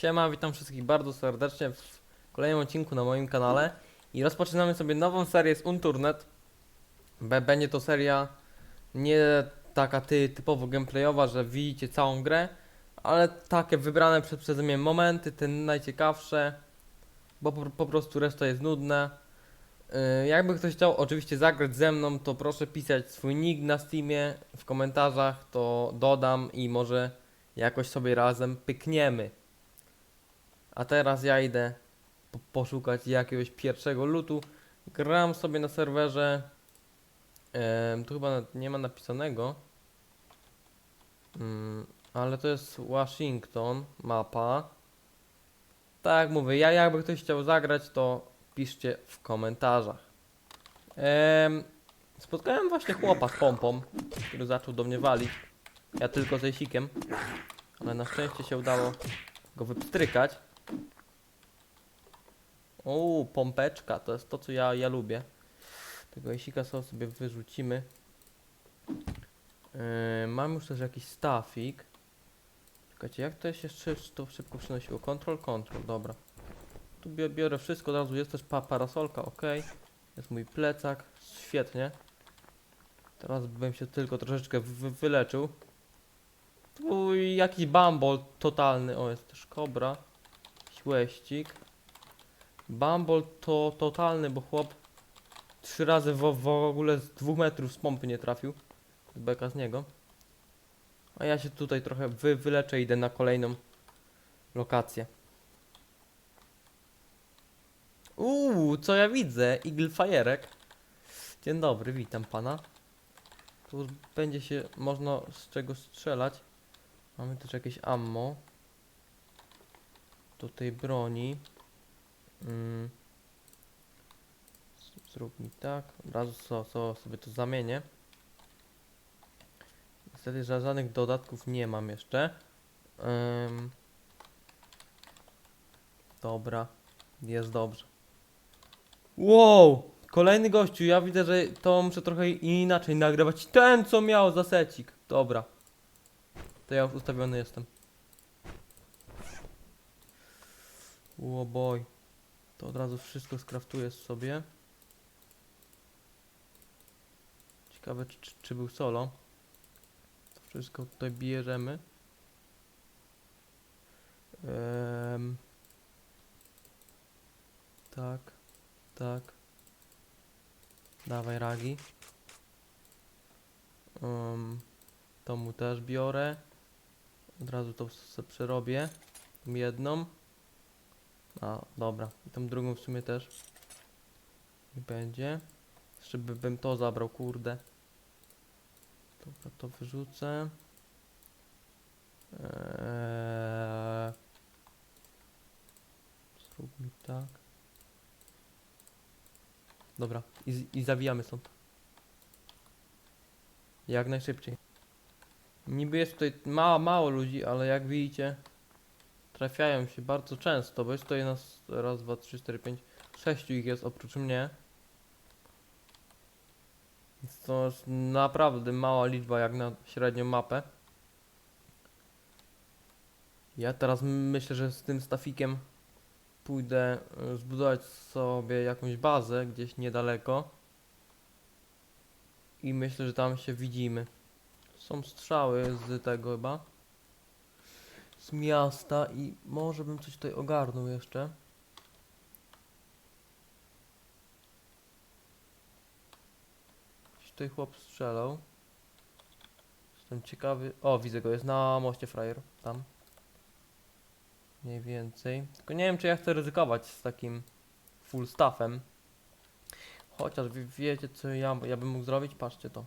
Siema, witam wszystkich bardzo serdecznie w kolejnym odcinku na moim kanale i rozpoczynamy sobie nową serię z Unturnet. Będzie to seria nie taka ty, typowo gameplayowa, że widzicie całą grę, ale takie wybrane przez, przeze mnie momenty, te najciekawsze, bo po, po prostu reszta jest nudne. Yy, jakby ktoś chciał oczywiście zagrać ze mną, to proszę pisać swój nick na Steamie w komentarzach, to dodam i może jakoś sobie razem pykniemy. A teraz ja idę po poszukać jakiegoś pierwszego lutu. Gram sobie na serwerze. Em, tu chyba nie ma napisanego. Mm, ale to jest Washington, mapa. Tak mówię, ja jakby ktoś chciał zagrać, to piszcie w komentarzach. Em, spotkałem właśnie chłopa z pompą, który zaczął do mnie walić. Ja tylko z ejsikiem. Ale na szczęście się udało go wypstrykać. O, pompeczka, to jest to, co ja, ja lubię. Tego ejsika sobie wyrzucimy. Yy, mam już też jakiś stafik. Czekajcie, jak to się to szybko przynosiło? Control, control, dobra. Tu biorę wszystko, od razu jest też pa parasolka, ok. Jest mój plecak, świetnie. Teraz bym się tylko troszeczkę wy wyleczył. Tu jakiś bambol totalny, o jest też kobra. Śłeścik. Bambol to totalny, bo chłop trzy razy w, w ogóle z dwóch metrów z pompy nie trafił. Z beka z niego. A ja się tutaj trochę wy, wyleczę idę na kolejną lokację. Uuu, co ja widzę? Eagle Fajerek. Dzień dobry, witam pana. Tu będzie się można z czego strzelać. Mamy też jakieś ammo. Tej broni. Mm. Zrób mi tak. Od razu so, so, sobie to zamienię. Niestety ża- żadnych dodatków nie mam jeszcze. Dobra. Jest dobrze. Wow! Kolejny gościu. Ja widzę, że to muszę trochę inaczej nagrywać. Ten, co miał za secik. Dobra. To ja już ustawiony jestem. O. To od razu wszystko skraftuję sobie. Ciekawe, czy, czy, czy był solo. To wszystko tutaj bierzemy. Em, tak, tak. Dawaj ragi. Um, to mu też biorę. Od razu to sobie przerobię. Jedną. A, dobra. I tą drugą w sumie też. Nie będzie. Jeszcze by, bym to zabrał, kurde. Dobra, to wyrzucę. Eee... Zrób mi tak. Dobra, i, i zawijamy stąd. Jak najszybciej. Niby jest tutaj mało, mało ludzi, ale jak widzicie, trafiają się bardzo często, bo jest tutaj nas raz, dwa, trzy, cztery, pięć, sześciu ich jest oprócz mnie. Więc to jest naprawdę mała liczba jak na średnią mapę. Ja teraz myślę, że z tym stafikiem pójdę y, zbudować sobie jakąś bazę gdzieś niedaleko. I myślę, że tam się widzimy. Są strzały z tego chyba. Miasta i może bym coś tutaj ogarnął jeszcze. Gdzieś tutaj chłop strzelał. Jestem ciekawy. O, widzę go, jest na moście frajer. Tam. Mniej więcej. Tylko nie wiem, czy ja chcę ryzykować z takim full staffem. Chociaż wiecie, co ja, ja bym mógł zrobić? Patrzcie to.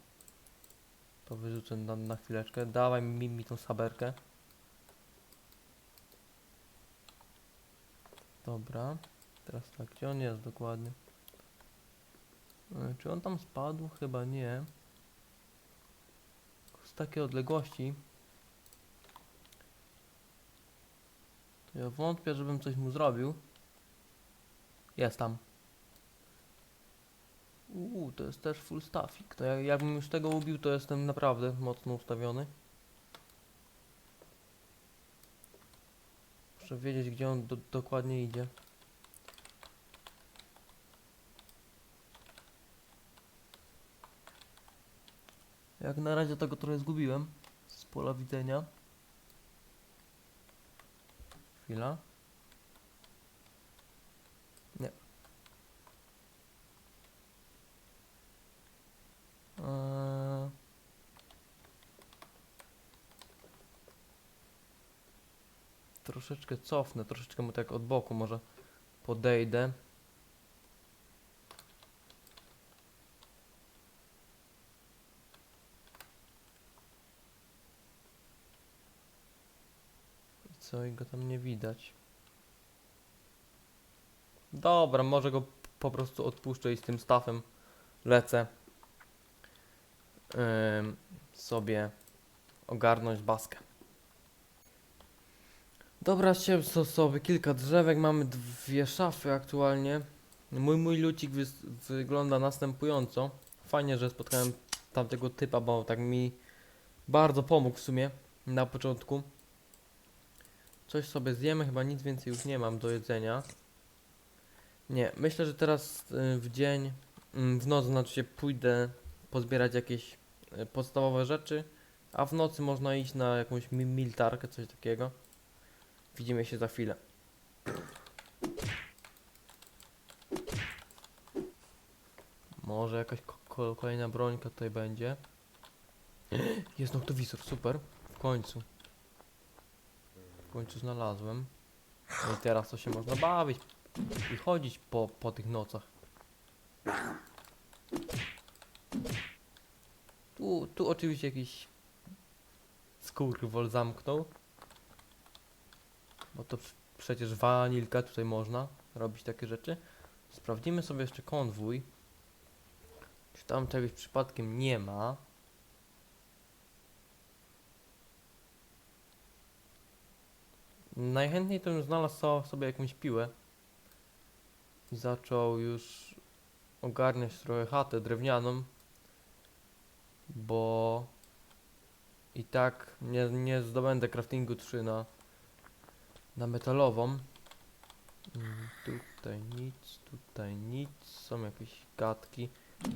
To wyrzucę na, na chwileczkę. Dawaj mi, mi tą saberkę. Dobra. Teraz tak, gdzie on jest dokładnie? E, Czy on tam spadł? Chyba nie. Z takiej odległości. To ja wątpię, żebym coś mu zrobił. Jest tam. Uuu, to jest też full staffik. To jak, jakbym już tego ubił, to jestem naprawdę mocno ustawiony. Muszę wiedzieć, gdzie on do, dokładnie idzie. Jak na razie tego trochę zgubiłem z pola widzenia. Chwila. Troszeczkę cofnę, troszeczkę mu tak od boku może podejdę. I co, i go tam nie widać. Dobra, może go po prostu odpuszczę i z tym stafem lecę. Ym, sobie ogarnąć baskę. Dobra, chciałem so- sobie kilka drzewek, mamy dwie szafy aktualnie. Mój, mój lucik wys- wygląda następująco. Fajnie, że spotkałem tamtego typa, bo tak mi bardzo pomógł w sumie na początku. Coś sobie zjemy, chyba nic więcej już nie mam do jedzenia. Nie, myślę, że teraz y, w dzień, mm, w nocy znaczy się pójdę pozbierać jakieś y, podstawowe rzeczy, a w nocy można iść na jakąś mi- militarkę, coś takiego. Widzimy się za chwilę. Może jakaś ko- ko- kolejna brońka tutaj będzie. Jest noktowizor, super. W końcu. W końcu znalazłem. No i teraz to się można bawić i chodzić po, po tych nocach. Tu, tu oczywiście jakiś skurwol zamknął. Bo to pr- przecież wanilka tutaj można robić takie rzeczy. Sprawdzimy sobie jeszcze konwój. Czy tam czegoś przypadkiem nie ma. Najchętniej to bym znalazł so- sobie jakąś piłę. I zaczął już ogarniać trochę chatę drewnianą. Bo i tak nie, nie zdobędę craftingu 3 na, na metalową. Mm, Tutaj nic, tutaj nic, są jakieś gadki.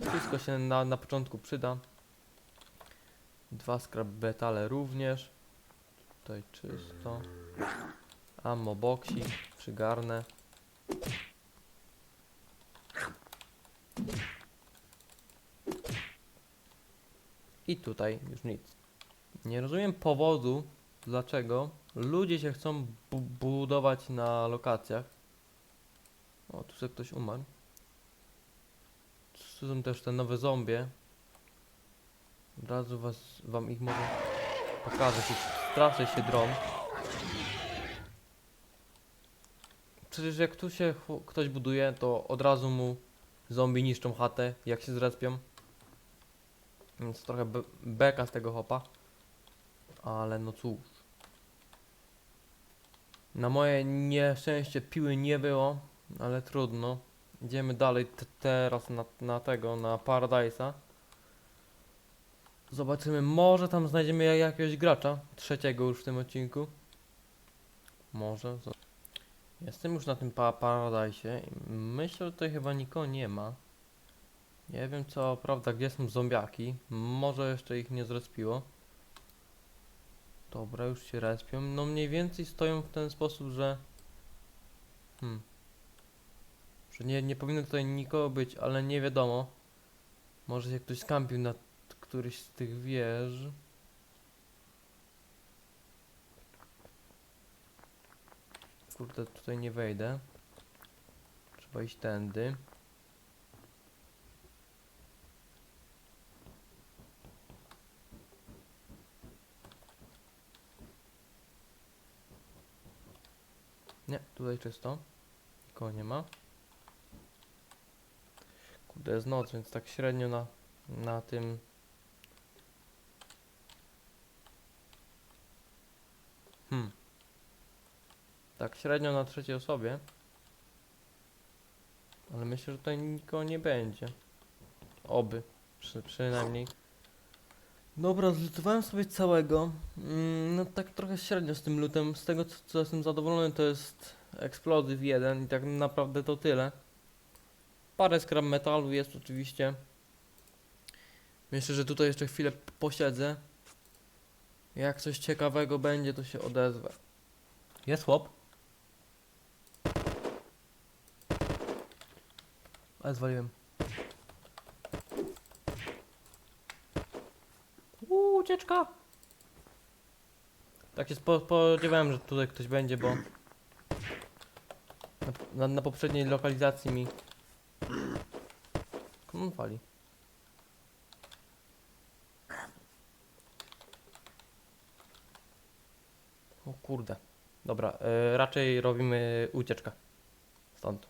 Wszystko się na, na początku przyda. Dwa scrap betale również. Tutaj czysto. Ammo boxi, przygarnę. I tutaj już nic. Nie rozumiem powodu, dlaczego ludzie się chcą bu budować na lokacjach. O, tu sobie ktoś umarł. Tu są też te nowe zombie. Od razu was, wam ich pokażę. Się strasznie się drom. Przecież jak tu się ktoś buduje, to od razu mu zombie niszczą chatę, jak się zrespią. Więc trochę be beka z tego hopa. Ale no cóż. Na moje nieszczęście piły nie było, ale trudno. Idziemy dalej teraz na, na tego, na Paradise'a. Zobaczymy, może tam znajdziemy ja- jakiegoś gracza. Trzeciego już w tym odcinku. Może. Jestem już na tym pa Paradise'ie i myślę, że tutaj chyba nikogo nie ma. Nie wiem co prawda, gdzie są zombiaki. Może jeszcze ich nie zrespiło. Dobra, już się respią. No mniej więcej stoją w ten sposób, że... Hmm. Że nie, nie powinno tutaj nikogo być, ale nie wiadomo. Może się ktoś skampił na któryś z tych wież. Kurde, tutaj nie wejdę. Trzeba iść tędy. Nie, tutaj czysto. Nikogo nie ma. Kurde, jest noc, więc tak średnio na, na tym... Hmm. Tak średnio na trzeciej osobie. Ale myślę, że tutaj nikogo nie będzie. Oby. Przy, przynajmniej. Dobra, zlutowałem sobie całego. Mm, No tak trochę średnio z tym lutem. Z tego co, co jestem zadowolony to jest eksplozyw jeden i tak naprawdę to tyle. Parę skrap metalu jest oczywiście. Myślę, że tutaj jeszcze chwilę posiedzę. Jak coś ciekawego będzie, to się odezwę. Jest chłop. Ale zwaliłem. Uuu, ucieczka! Tak się spo, spodziewałem, że tutaj ktoś będzie, bo na, na, poprzedniej lokalizacji mi Komu on wali? O kurde. Dobra, e, raczej robimy ucieczkę. Stąd.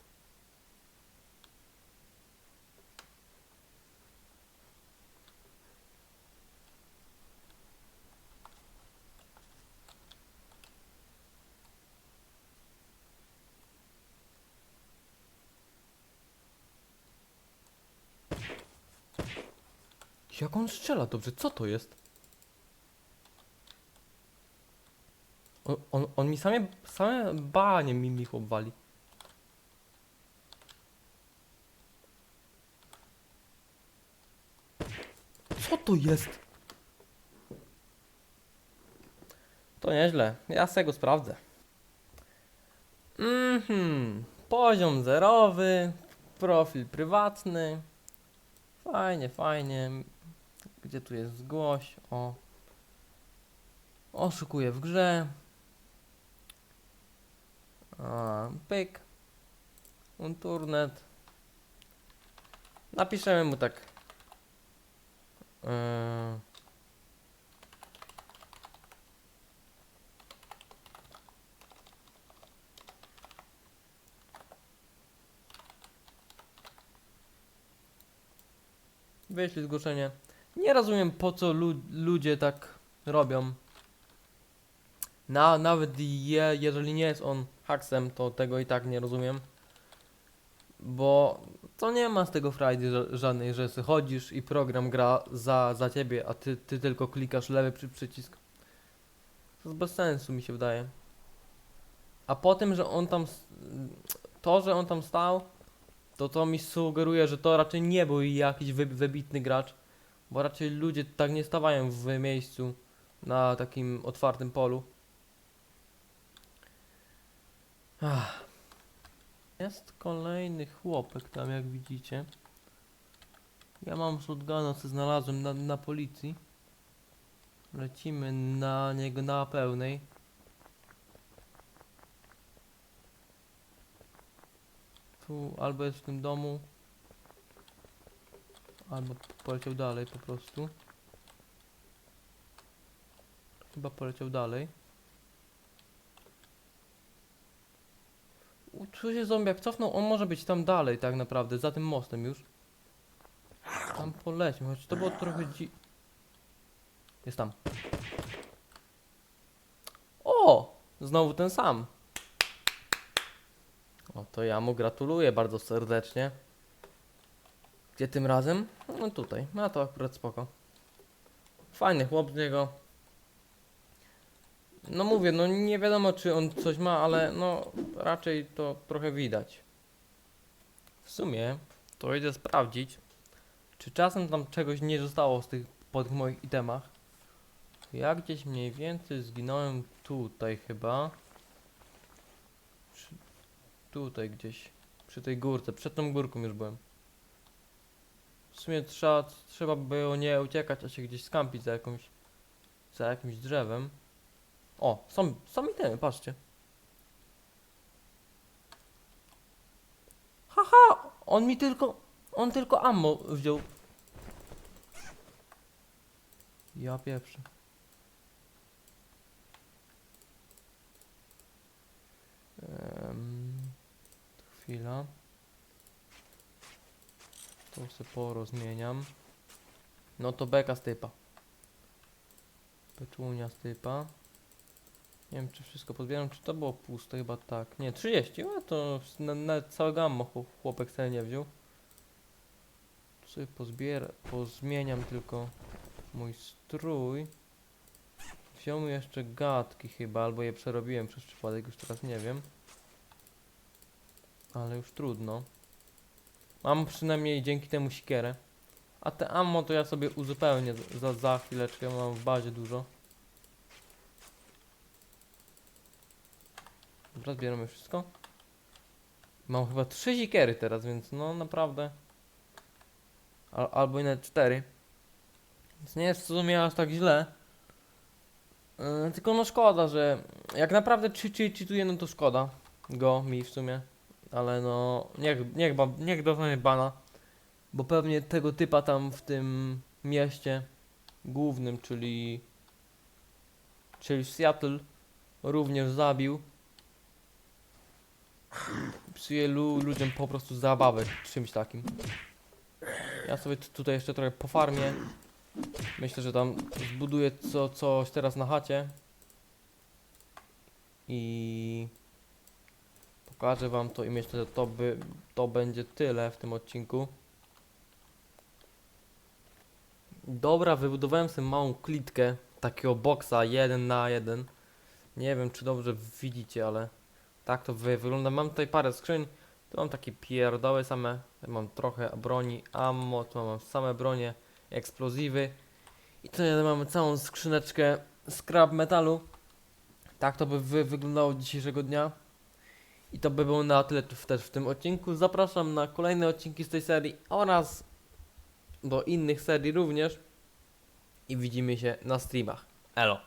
Jak on strzela dobrze? Co to jest? On, on, on mi same, same banie mi, mi chłop. Co to jest? To nieźle. Ja se go sprawdzę. Mhm. Poziom zerowy. Profil prywatny. Fajnie, fajnie. Gdzie tu jest zgłoś? O. Oszukuję w grze. A, pyk. Unturnet. Napiszemy mu tak. Yy. Wyślij zgłoszenie. Nie rozumiem po co lu ludzie tak robią. Na, nawet je, jeżeli nie jest on haksem, to tego i tak nie rozumiem. Bo to nie ma z tego frajdy ża- żadnej, że chodzisz i program gra za, za ciebie, a ty, ty tylko klikasz lewy przy, przycisk. To jest bez sensu mi się wydaje. A po tym, że on tam. To, że on tam stał, to to mi sugeruje, że to raczej nie był jakiś wy, wybitny gracz. Bo raczej ludzie tak nie stawają w miejscu na takim otwartym polu. Ach. Jest kolejny chłopek tam, jak widzicie. Ja mam shotguna, co znalazłem na, na policji. Lecimy na niego na pełnej. Tu albo jest w tym domu, albo poleciał dalej po prostu. Chyba poleciał dalej. Tu się zombiak cofnął, on może być tam dalej tak naprawdę, za tym mostem już. Tam poleciał, choć to było trochę dzi... Jest tam. O! Znowu ten sam. O, to ja mu gratuluję bardzo serdecznie. Gdzie tym razem? No tutaj, no to akurat spoko. Fajny chłop z niego. No mówię, no nie wiadomo czy on coś ma, ale no raczej to trochę widać. W sumie to idę sprawdzić, czy czasem tam czegoś nie zostało z tych po tych moich itemach. Ja gdzieś mniej więcej zginąłem tutaj chyba. Przy, tutaj gdzieś, przy tej górce, przed tą górką już byłem. W sumie trzeba, trzeba było nie uciekać, a się gdzieś skampić za jakąś, za jakimś drzewem. O, są, są itemy, patrzcie. Haha, on mi tylko, on tylko ammo wziął. Ja pierwszy. Um, chwila. To sobie porozmieniam. No to beka z typa. Peczunia z typa. Nie wiem czy wszystko pozbieram, czy to było puste, chyba tak. Nie, 30, a to na, na całe gammo chłop- chłopek sobie nie wziął. Tu sobie pozmieniam tylko mój strój. Wziął mi jeszcze gadki chyba, albo je przerobiłem przez przypadek, już teraz nie wiem. Ale już trudno. Mam przynajmniej dzięki temu sikierę. A te ammo to ja sobie uzupełnię za, za chwileczkę, mam w bazie dużo. Dobra, zbieramy wszystko. Mam chyba trzy sikiery teraz, więc no naprawdę. Al, albo inne cztery. Więc nie jest w sumie aż tak źle. Yy, tylko no szkoda, że jak naprawdę czy, czy, czytuję, no to szkoda go mi w sumie. Ale no niech, niech, niech dostanie bana. Bo pewnie tego typa tam w tym mieście głównym, czyli czyli Seattle również zabił. Psuje lu, ludziom po prostu zabawę czymś takim. Ja sobie tutaj jeszcze trochę pofarmię. Myślę, że tam zbuduję co, coś teraz na chacie. I pokażę wam to i myślę, że to, by, to będzie tyle w tym odcinku. Dobra, wybudowałem sobie małą klitkę takiego boksa 1 na 1. Nie wiem, czy dobrze widzicie, ale tak to wy wygląda. Mam tutaj parę skrzyń. Tu mam takie pierdoły same. Tu mam trochę broni, ammo, tu mam same bronie, eksplozywy. I tutaj mamy całą skrzyneczkę scrap metalu. Tak to by wy wyglądało dzisiejszego dnia. I to by było na tyle w- też w tym odcinku. Zapraszam na kolejne odcinki z tej serii oraz do innych serii również. I widzimy się na streamach. Elo.